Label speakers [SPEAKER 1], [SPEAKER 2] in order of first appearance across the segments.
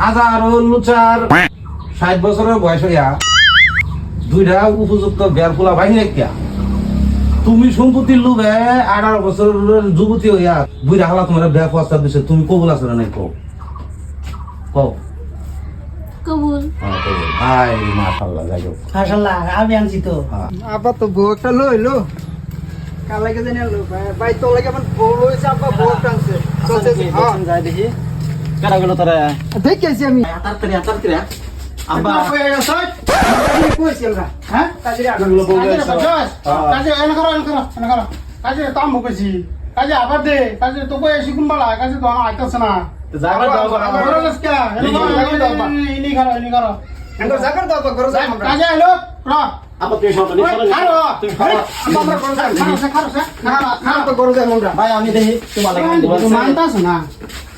[SPEAKER 1] হাজার লুচার ষাট বছরের বয়স হইয়া দুইটা উপযুক্ত বের ফুলা ভাই নাকিয়া তুমি সম্পত্তির লোভে আঠারো বছরের যুবতী হইয়া বুড়া হালা তোমার বের প্রস্তাব দিছে। তুমি কবুল আছে না নাই? কও। কও।
[SPEAKER 2] কবুল।
[SPEAKER 1] হ্যাঁ, মাশাআল্লাহ যাই হোক।
[SPEAKER 3] মাশাল্লাহ আমি আনছি তো।
[SPEAKER 1] হ্যাঁ।
[SPEAKER 4] তো বউ একটা লইলো। কাল লাগে জানি আনলো। ভাই তো লাগে আমার বউ লইছে আব্বা বউ একটা আনছে চলছে হ্যাঁ।
[SPEAKER 3] যাই দেখি। কারা গেল তারা
[SPEAKER 4] দেখি আছি আমি
[SPEAKER 3] তাড়াতাড়ি তাড়াতাড়ি আব্বা
[SPEAKER 4] আমি কইছি আমরা হ্যাঁ? কাজে আগে
[SPEAKER 5] কাজে এনে করো এনে করো এনে করো। কাজে তাম মুকেছি কাজে আবার দে কাজে তো কই শিকুন বালা কাজে তো আমার আইতাছে না।
[SPEAKER 3] যাবার দাও
[SPEAKER 5] করো গেছ কে? এনে করো ইনি করো ইনি করো
[SPEAKER 4] আমরা জাগার দাও আমরা।
[SPEAKER 5] কাজে এলো র।
[SPEAKER 3] আব্বা তুমি সরো তুমি তুমি
[SPEAKER 4] তো ঘরে যাই আমরা
[SPEAKER 3] ভাই আমি দেখি তোমার লাগে
[SPEAKER 5] মানতাছ না?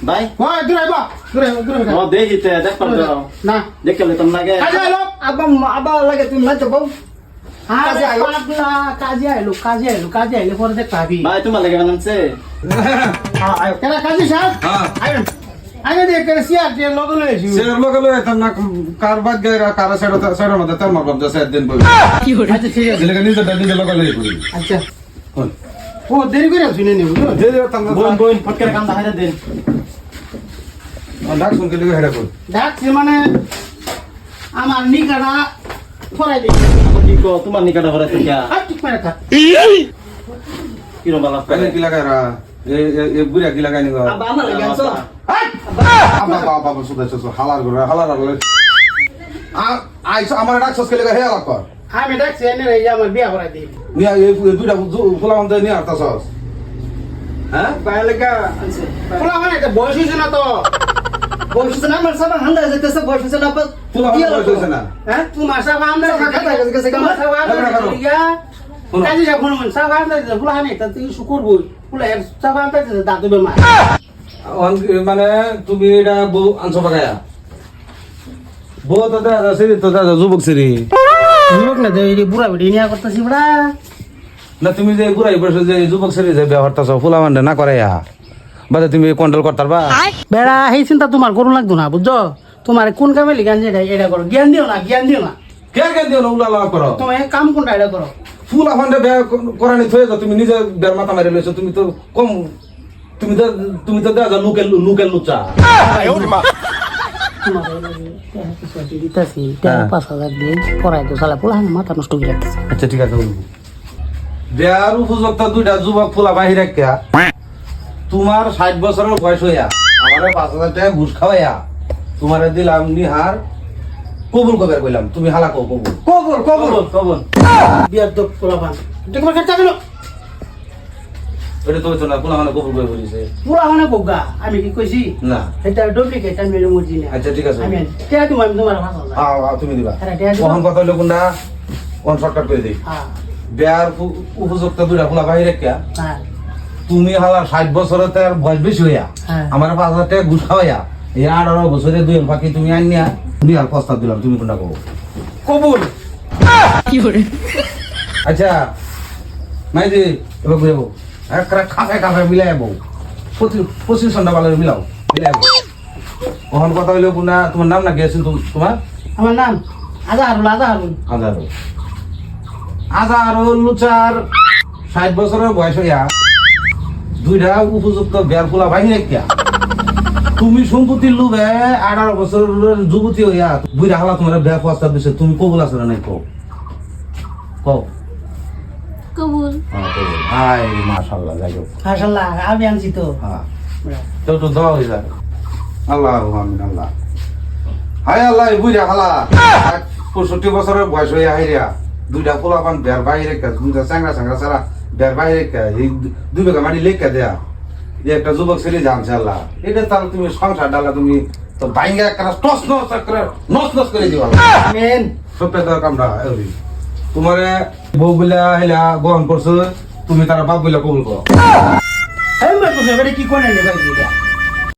[SPEAKER 3] ভাই।
[SPEAKER 5] ওই দূরে আইবা দূরে দূরে
[SPEAKER 3] ও দেখি তে দেখ পারো
[SPEAKER 5] না।
[SPEAKER 3] দেখে লে তোমার লাগে।
[SPEAKER 5] কাজে এলো
[SPEAKER 4] আব্বা আব্বা লাগে তুমি না তো বউ কাজে আইলো।
[SPEAKER 3] পাগলা কাজে আইলো কাজে আইলো কাজে আইলে পরে দেখ পাবি ভাই তোমার লাগে বানানছে
[SPEAKER 5] কেন কাজে সাহেব?
[SPEAKER 1] হ্যাঁ।
[SPEAKER 5] আইনে দিয়ে করে সিয়ার দিয়ে লগো লইছি
[SPEAKER 1] সের লগে লগে এতাম না কার বাদ গায় কার সাইড সাইডের মধ্যে তার মারবাম যে সাইড দিন বই
[SPEAKER 5] আচ্ছা ঠিক আছে।
[SPEAKER 1] দিলে নিজে নিজে লগে লগে করি
[SPEAKER 5] আচ্ছা। ও দেরি করে শুনে নিব
[SPEAKER 1] যে যে তাম
[SPEAKER 3] বোন বোন ফটকে কাম দেখাই দেন।
[SPEAKER 1] ডাক শুনকে লগে হেডা কই
[SPEAKER 5] ডাকছে মানে আমার নিকাটা ফরাই দিই
[SPEAKER 3] কি কো তোমার নিকাটা ভরা থেকে
[SPEAKER 5] আর ঠিক করে থাক।
[SPEAKER 3] কি রো
[SPEAKER 1] কি লাগায় রা? এ এ বুড়া কি লাগায় নি গো
[SPEAKER 3] আব্বা আমার লাগে আনছো?
[SPEAKER 1] আবা বাবা বাবা সুদা সুদা হালার গো হালার আ আইস আমার ডাক সস কে লাগা হে লাগা কর?
[SPEAKER 5] আমি ডাকছি এনে রে আমার বিয়া করাই দিই।
[SPEAKER 1] নিয়া এই দুইটা ফুলা মধ্যে নিয়া আরতা হ্যাঁ?
[SPEAKER 4] ভাই লাগা আনছে।
[SPEAKER 5] বলা এটা বয়স হয়েছে না তো?
[SPEAKER 4] বলছিস না আমার সব হান্দা যাইতেছে বলছিস না
[SPEAKER 1] ফুলা
[SPEAKER 4] কি
[SPEAKER 1] মধ্যে না।
[SPEAKER 4] হ্যাঁ?
[SPEAKER 5] তুই মাসা বাম দে
[SPEAKER 4] গেছে, গেছে,
[SPEAKER 5] তুই মাসা বাম কাজে যা ফোন সা বাম দে বলা হয় তা তুই শুকুর বই বলা এর সা বাম দে দাদু বেমা
[SPEAKER 1] অন- মানে তুমি এটা বউ আনছো বাগায়া? বউ তো দাদা সিরি তো দাদা যুবক সিরি
[SPEAKER 5] যুবক না এই বুড়া বিড়ি নিয়া করতেছি বড়া।
[SPEAKER 1] না তুমি যে ঘুরাই বসে যে যুবক সিরি যে ব্যবহারটা সব ফুলা মান্ডে না করে ইয়া বাদে তুমি কন্ট্রোল করতে পারবা
[SPEAKER 5] বেড়া সেই চিন্তা তোমার করুন লাগতো না বুঝছ? তোমার কোন কামে লিগান যে এটা করো। জ্ঞান দিও না জ্ঞান দিও না।
[SPEAKER 1] কে কে দিও না উলা করো।
[SPEAKER 5] তোমার কাম কোনটা এটা করো।
[SPEAKER 1] ফুলা ফান্ডে ব্যয় করানি থয়ে যাও তুমি নিজে বের মাথা মারি লইছো তুমি তো কম তুমি তো তুমি তো দেখা লুকেল লুকেল লুচা।
[SPEAKER 5] দিতেছি
[SPEAKER 1] হ্যাঁ। আচ্ছা ঠিক আছে বিয়ার উপযুক্ত দুইটা যুবক ফুলা বাহিরে তোমার ষাট বছরের বয়স হইয়া আমার পাঁচ হাজার টাকা ঘুষ খাওয়াইয়া তোমারে দিলাম নিহার কবুল কবে কইলাম? তুমি হালা কো কবুল।
[SPEAKER 4] কবুল কবুল।
[SPEAKER 1] কবুল
[SPEAKER 5] বিয়ার তো পোলা পান তোমার কাছে গেল
[SPEAKER 1] এটা তো না পোলা মানে কবুল করে বলিছে।
[SPEAKER 5] পোলা মানে কোগা আমি কি কইছি?
[SPEAKER 1] না।
[SPEAKER 5] এটা ডুপ্লিকেট আমি মুজি না
[SPEAKER 1] আচ্ছা ঠিক আছে।
[SPEAKER 5] আমি টিয়া তুমি আমি তোমার ভাষা বললাম।
[SPEAKER 1] আও, আও, তুমি দিবা।
[SPEAKER 5] দিবা।
[SPEAKER 1] কখন কথা হইল কোনটা কোন শর্টকাট করে দিই?
[SPEAKER 5] হ্যাঁ।
[SPEAKER 1] বিয়ার উপ- উপযুক্ত দুইটা ফুলা বাহিরে কে
[SPEAKER 5] হ্যাঁ।
[SPEAKER 1] তুমি হালা ষাট বছরের তার বয়স বেশি হইয়া
[SPEAKER 5] হ্যাঁ।
[SPEAKER 1] আমার পাঁচ হাজার টাকা ঘুষ খাওয়াইয়া এই আঠারো বছরে দুই ফাঁকি তুমি আনিয়া বিয়ার প্রস্তাব দিলাম তুমি কোনটা কবো
[SPEAKER 4] কবুল।
[SPEAKER 1] আচ্ছা নাই যে এবার বুঝাবো একটা খাফে খাফে মিলাই যাব পঁচিশ ঘণ্টা ভালো মিলাও মিলাই যাব কখন কথা হইল কোনটা তোমার নাম না গেছিল তোমার?
[SPEAKER 5] আমার নাম আজা হারুল আজা হারুল
[SPEAKER 1] আজারো আজারো লুচার ষাট বছরের বয়স হইয়া দুইটা উপযুক্ত বের ফুলা বাহিনী তুমি সম্পত্তির লোভে আঠারো বছরের যুবতী হইয়া বুড়া হালা তোমার বের প্রস্তাব দিছে তুমি কবুল আছে না নাই? কও। কও।
[SPEAKER 2] কবুল।
[SPEAKER 1] হাই মাশাল্লাহ যাই হোক।
[SPEAKER 5] মাশাল্লাহ আমি আনছি তো।
[SPEAKER 1] হ্যাঁ। তো তো হয়ে আল্লাহ আমিন আল্লাহ। হাই আল্লাহ এই বুঝা হালা। পঁয়ষট্টি বছরের বয়স হয়ে হাইরিয়া দুইটা পোলাপান বের বাইরে দুইটা চাংরা চাংরা সারা বের বাইরে কা দুই বেগা মাটি লেখা দেয়া। এই একটা যুবক ছেলে জানছে আল্লাহ এটা তাহলে তুমি সংসার ডালা তুমি তো বাইঙ্গা একটা টস নস করে নস নস করে দিবা
[SPEAKER 4] আমেন
[SPEAKER 1] সব কামড়া তোমারে বউ বলে হেলা গ্রহণ করছ তুমি তারা বাপ বলে কবুল করো
[SPEAKER 5] কি করে নেবে